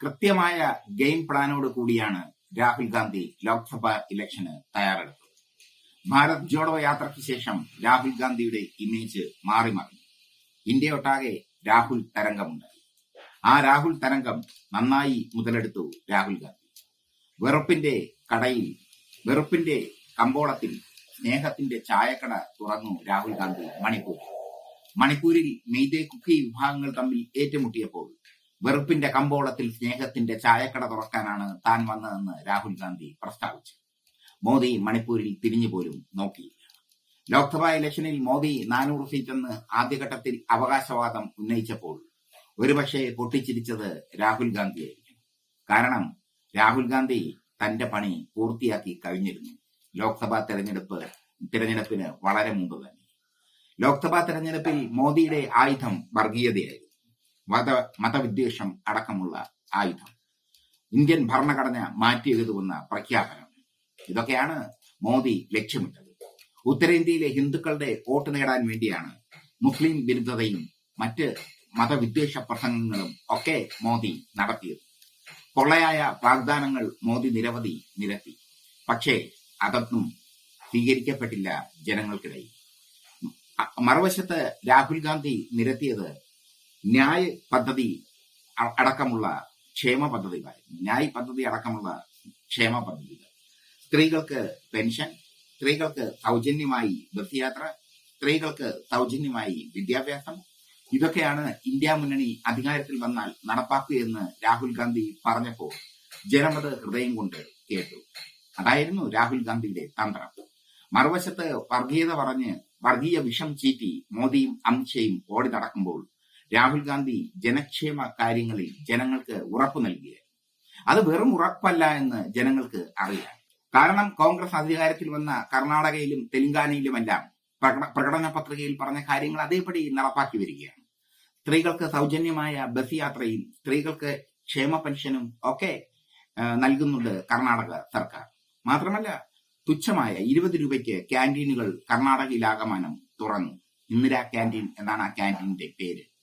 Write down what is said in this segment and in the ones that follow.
കൃത്യമായ ഗെയിം പ്ലാനോട് കൂടിയാണ് രാഹുൽ ഗാന്ധി ലോക്സഭാ ഇലക്ഷന് തയ്യാറെടുത്തത്. ഭാരത് ജോഡോ യാത്രയ്ക്ക് ശേഷം രാഹുൽ ഗാന്ധിയുടെ ഇമേജ് മാറി മറിഞ്ഞു ഇന്ത്യയൊട്ടാകെ രാഹുൽ തരംഗമുണ്ട് ആ രാഹുൽ തരംഗം നന്നായി മുതലെടുത്തു രാഹുൽ ഗാന്ധി. വെറുപ്പിന്റെ കടയിൽ വെറുപ്പിന്റെ കമ്പോളത്തിൽ സ്നേഹത്തിന്റെ ചായക്കട തുറന്നു രാഹുൽ ഗാന്ധി മണിപ്പൂർ മണിപ്പൂരിൽ മെയ്തേ കുക്കി വിഭാഗങ്ങൾ തമ്മിൽ ഏറ്റുമുട്ടിയപ്പോൾ വെറുപ്പിന്റെ കമ്പോളത്തിൽ സ്നേഹത്തിന്റെ ചായക്കട തുറക്കാനാണ് താൻ വന്നതെന്ന് രാഹുൽ ഗാന്ധി പ്രസ്താവിച്ചു. മോദി മണിപ്പൂരിൽ തിരിഞ്ഞുപോലും നോക്കിയില്ല. ലോക്സഭാ ഇലക്ഷനിൽ മോദി നാനൂറ് സീറ്റെന്ന് ആദ്യഘട്ടത്തിൽ അവകാശവാദം ഉന്നയിച്ചപ്പോൾ ഒരുപക്ഷെ പൊട്ടിച്ചിരിച്ചത് രാഹുൽ ഗാന്ധിയായിരിക്കും. കാരണം രാഹുൽ ഗാന്ധി തന്റെ പണി പൂർത്തിയാക്കി കഴിഞ്ഞിരുന്നു. ലോക്സഭാ തെരഞ്ഞെടുപ്പ് തിരഞ്ഞെടുപ്പിന് വളരെ മുമ്പ് തന്നെ. ലോക്സഭാ തെരഞ്ഞെടുപ്പിൽ മോദിയുടെ ആയുധം വർഗീയതയായിരുന്നു. മത മതവിദ്വേഷം അടക്കമുള്ള ആയുധം. ഇന്ത്യൻ ഭരണഘടന മാറ്റിയെഴുതുമെന്ന പ്രഖ്യാപനം. ഇതൊക്കെയാണ് മോദി ലക്ഷ്യമിട്ടത്. ഉത്തരേന്ത്യയിലെ ഹിന്ദുക്കളുടെ വോട്ട് നേടാൻ വേണ്ടിയാണ് മുസ്ലിം വിരുദ്ധതയും മറ്റ് മതവിദ്വേഷ പ്രസംഗങ്ങളും ഒക്കെ മോദി നടത്തിയത്. കൊള്ളയായ വാഗ്ദാനങ്ങൾ മോദി നിരവധി നിരത്തി. പക്ഷേ അതൊന്നും സ്വീകരിക്കപ്പെട്ടില്ല ജനങ്ങൾക്കിടയിൽ. മറുവശത്ത് രാഹുൽ ഗാന്ധി നിരത്തിയത് ന്യായ് പദ്ധതി അടക്കമുള്ള ക്ഷേമ പദ്ധതികൾ ന്യായ് പദ്ധതി അടക്കമുള്ള ക്ഷേമ പദ്ധതികൾ സ്ത്രീകൾക്ക് പെൻഷൻ സ്ത്രീകൾക്ക് സൗജന്യമായി ബസ് യാത്ര സ്ത്രീകൾക്ക് സൗജന്യമായി വിദ്യാഭ്യാസം. ഇതൊക്കെയാണ് ഇന്ത്യ മുന്നണി അധികാരത്തിൽ വന്നാൽ നടപ്പാക്കുകയെന്ന് രാഹുൽ ഗാന്ധി പറഞ്ഞപ്പോൾ ജനമത് ഹൃദയം കൊണ്ട് കേട്ടു. അതായിരുന്നു രാഹുൽ ഗാന്ധിയുടെ തന്ത്രം. മറുവശത്ത് വർഗീയത പറഞ്ഞ് വർഗീയ വിഷം ചീറ്റി മോദിയും അമിത്ഷയും ഓടി നടക്കുമ്പോൾ രാഹുൽ ഗാന്ധി ജനക്ഷേമ കാര്യങ്ങളിൽ ജനങ്ങൾക്ക് ഉറപ്പ് നൽകിയത് അത് വെറും ഉറപ്പല്ല എന്ന് ജനങ്ങൾക്ക് അറിയാം. കാരണം കോൺഗ്രസ് അധികാരത്തിൽ വന്ന കർണാടകയിലും തെലങ്കാനയിലുമെല്ലാം പ്രകട- പ്രകടന പത്രികയിൽ പറഞ്ഞ കാര്യങ്ങൾ അതേപടി നടപ്പാക്കി വരികയാണ്. സ്ത്രീകൾക്ക് സൗജന്യമായ ബസ് യാത്രയും സ്ത്രീകൾക്ക് ക്ഷേമ പെൻഷനും ഒക്കെ നൽകുന്നുണ്ട് കർണാടക സർക്കാർ. മാത്രമല്ല തുച്ഛമായ ഇരുപത് രൂപയ്ക്ക് ക്യാന്റീനുകൾ കർണാടകയിലാകമാനം തുറന്നു. ഇന്ദിരാ ക്യാന്റീൻ എന്നാണ് ആ ക്യാന്റീനിന്റെ പേര്.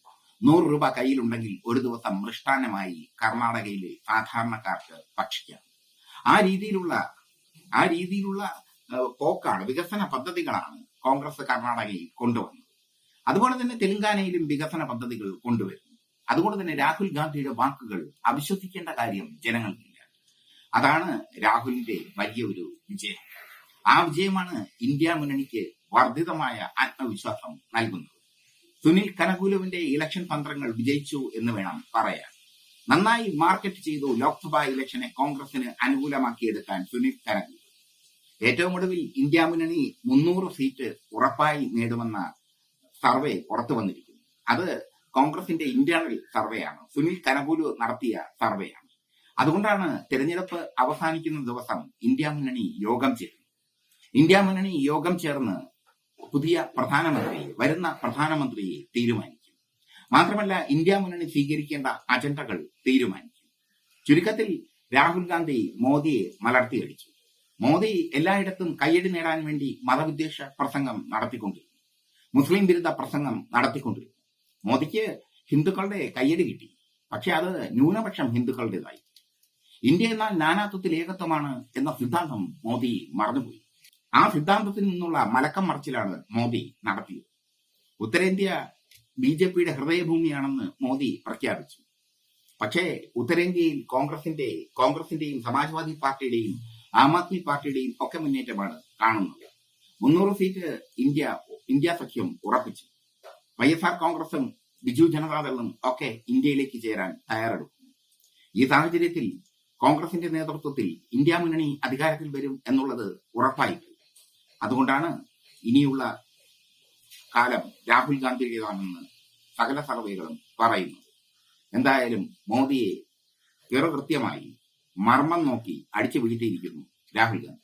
നൂറ് രൂപ കയ്യിലുണ്ടെങ്കിൽ ഒരു ദിവസം മൃഷ്ടാനമായി കർണാടകയിലെ സാധാരണക്കാർക്ക് ഭക്ഷിക്കാം. ആ രീതിയിലുള്ള ആ രീതിയിലുള്ള പോക്കാണ് വികസന പദ്ധതികളാണ് കോൺഗ്രസ് കർണാടകയിൽ കൊണ്ടുവന്നത്. അതുപോലെ തന്നെ തെലങ്കാനയിലും വികസന പദ്ധതികൾ കൊണ്ടുവരുന്നു. അതുകൊണ്ട് തന്നെ രാഹുൽ ഗാന്ധിയുടെ വാക്കുകൾ അവിശ്വസിക്കേണ്ട കാര്യം ജനങ്ങൾക്കില്ല. അതാണ് രാഹുലിന്റെ വലിയ ഒരു വിജയം. ആ വിജയമാണ് ഇന്ത്യ മുന്നണിക്ക് വർദ്ധിതമായ ആത്മവിശ്വാസം നൽകുന്നത്. സുനിൽ കനകുലുവിന്റെ ഇലക്ഷൻ തന്ത്രങ്ങൾ വിജയിച്ചു എന്ന് വേണം പറയാൻ. നന്നായി മാർക്കറ്റ് ചെയ്തു ലോക്സഭാ ഇലക്ഷനെ കോൺഗ്രസിന് അനുകൂലമാക്കിയെടുക്കാൻ സുനിൽ കനകുലു. ഏറ്റവും ഒടുവിൽ ഇന്ത്യ മുന്നണി മുന്നൂറ് സീറ്റ് ഉറപ്പായി നേടുമെന്ന സർവേ പുറത്തു വന്നിരിക്കുന്നു. അത് കോൺഗ്രസിന്റെ ഇന്റേണൽ സർവേയാണ് സുനിൽ കനകുലു നടത്തിയ സർവേയാണ് അതുകൊണ്ടാണ് തെരഞ്ഞെടുപ്പ് അവസാനിക്കുന്ന ദിവസം ഇന്ത്യ മുന്നണി യോഗം ചേരുന്നത് ഇന്ത്യ മുന്നണി യോഗം ചേർന്ന് പുതിയ പ്രധാനമന്ത്രിയെ വരുന്ന പ്രധാനമന്ത്രിയെ തീരുമാനിക്കും. മാത്രമല്ല ഇന്ത്യ മുന്നണി സ്വീകരിക്കേണ്ട അജണ്ടകൾ തീരുമാനിക്കും. ചുരുക്കത്തിൽ രാഹുൽ ഗാന്ധി മോദിയെ മലർത്തിയടിച്ചു മോദി എല്ലായിടത്തും കയ്യടി നേടാൻ വേണ്ടി മതവിദ്വേഷ പ്രസംഗം നടത്തിക്കൊണ്ടിരുന്നു. മുസ്ലിം വിരുദ്ധ പ്രസംഗം നടത്തിക്കൊണ്ടിരുന്നു. മോദിക്ക് ഹിന്ദുക്കളുടെ കയ്യടി കിട്ടി. പക്ഷെ അത് ന്യൂനപക്ഷം ഹിന്ദുക്കളുടേതായി. ഇന്ത്യ എന്നാൽ നാനാത്വത്തിൽ ഏകത്വമാണ് എന്ന സിദ്ധാന്തം മോദി മറന്നുപോയി. ആ സിദ്ധാന്തത്തിൽ നിന്നുള്ള മലക്കം മറിച്ചിലാണ് മോദി നടത്തിയത്. ഉത്തരേന്ത്യ ബി ജെ പിയുടെ ഹൃദയഭൂമിയാണെന്ന് മോദി പ്രഖ്യാപിച്ചു. പക്ഷേ ഉത്തരേന്ത്യയിൽ കോൺഗ്രസിന്റെ കോൺഗ്രസിന്റെയും സമാജ്വാദി പാർട്ടിയുടെയും ആം ആദ്മി പാർട്ടിയുടെയും ഒക്കെ മുന്നേറ്റമാണ് കാണുന്നത്. മുന്നൂറ് സീറ്റ് ഇന്ത്യ ഇന്ത്യ സഖ്യം ഉറപ്പിച്ചു. വൈ എസ് ആർ കോൺഗ്രസും ബിജു ജനതാദളും ഒക്കെ ഇന്ത്യയിലേക്ക് ചേരാൻ തയ്യാറെടുക്കുന്നു. ഈ സാഹചര്യത്തിൽ കോൺഗ്രസിന്റെ നേതൃത്വത്തിൽ ഇന്ത്യ മുന്നണി അധികാരത്തിൽ വരും എന്നുള്ളത് ഉറപ്പായി അതുകൊണ്ടാണ് ഇനിയുള്ള കാലം രാഹുൽ ഗാന്ധിയുടേതാണെന്ന് സകല സർവേകളും പറയുന്നു. എന്തായാലും മോദിയെ കൃത്യമായി മർമ്മം നോക്കി അടിച്ചു വീഴ്ത്തിയിരിക്കുന്നു രാഹുൽ ഗാന്ധി.